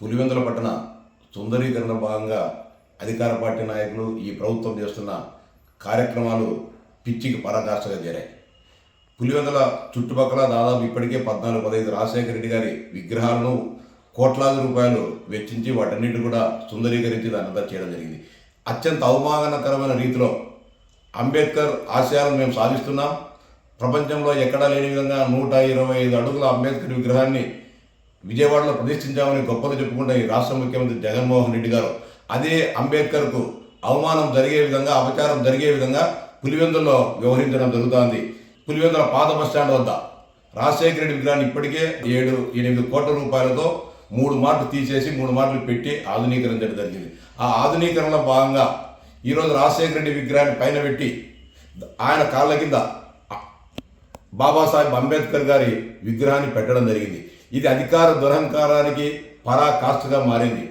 పులివెందుల పట్టణ సుందరీకరణ భాగంగా అధికార పార్టీ నాయకులు ఈ ప్రభుత్వం చేస్తున్న కార్యక్రమాలు పిచ్చికి పరాకాష్ఠగా చేరాయి. పులివెందుల చుట్టుపక్కల దాదాపు ఇప్పటికే పద్నాలుగు పదహైదు రాజశేఖర రెడ్డి గారి విగ్రహాలను కోట్లాది రూపాయలు వెచ్చించి వాటన్నిటి కూడా సుందరీకరించి దాన్ని అంతా చేయడం జరిగింది. అత్యంత అవమానకరమైన రీతిలో అంబేద్కర్ ఆశయాలను మేము సాధిస్తున్నాం. ప్రపంచంలో ఎక్కడా లేని విధంగా నూట ఇరవై ఐదు అడుగుల అంబేద్కర్ విగ్రహాన్ని విజయవాడలో ప్రతిష్ఠించామని గొప్పలు చెప్పుకుంటే ఈ రాష్ట్ర ముఖ్యమంత్రి జగన్మోహన్ రెడ్డి గారు. అదే అంబేద్కర్కు అవమానం జరిగే విధంగా అపచారం జరిగే విధంగా పులివెందుల్లో వ్యవహరించడం జరుగుతోంది. పులివెందుల పాత బస్ స్టాండ్ వద్ద రాజశేఖర రెడ్డి విగ్రహాన్ని ఇప్పటికే ఏడు ఎనిమిది కోట్ల రూపాయలతో మూడు మార్లు తీసేసి మూడు మార్లు పెట్టి ఆధునీకరించడం జరిగింది. ఆ ఆధునీకరణలో భాగంగా ఈరోజు రాజశేఖర రెడ్డి విగ్రహాన్ని పైన పెట్టి ఆయన కాళ్ళ కింద బాబాసాహెబ్ అంబేద్కర్ గారి విగ్రహాన్ని పెట్టడం జరిగింది. ఇది అధికార దురహంకారానికి పరాకాష్ఠగా మారింది.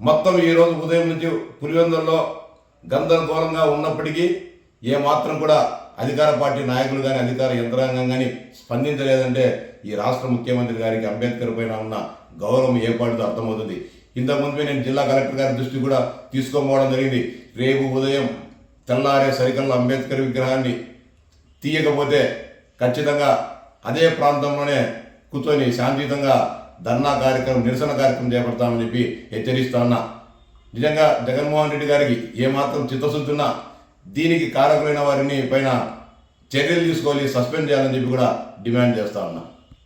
మొత్తం ఈరోజు ఉదయం నుంచి పులివెందుల్లో గందరగోళంగా ఉన్నప్పటికీ ఏ మాత్రం కూడా అధికార పార్టీ నాయకులు కానీ అధికార యంత్రాంగం కానీ స్పందించలేదంటే ఈ రాష్ట్ర ముఖ్యమంత్రి గారికి అంబేద్కర్ పైన ఉన్న గౌరవం ఏర్పాటుతో అర్థమవుతుంది? ఇంతకుముందు నేను జిల్లా కలెక్టర్ గారి దృష్టి కూడా తీసుకోపోవడం జరిగింది. రేపు ఉదయం తెల్లారే సరికల్లో అంబేద్కర్ విగ్రహాన్ని తీయకపోతే ఖచ్చితంగా అదే ప్రాంతంలోనే కూర్చొని శాంతియుతంగా ధర్నా కార్యక్రమం నిరసన కార్యక్రమం చేపడతామని చెప్పి హెచ్చరిస్తా ఉన్నా. నిజంగా జగన్మోహన్ రెడ్డి గారికి ఏమాత్రం చిత్తశుద్ధున్నా దీనికి కారకులైన వారిని పైన చర్యలు తీసుకోవాలి సస్పెండ్ చేయాలని చెప్పి కూడా డిమాండ్ చేస్తా ఉన్నా.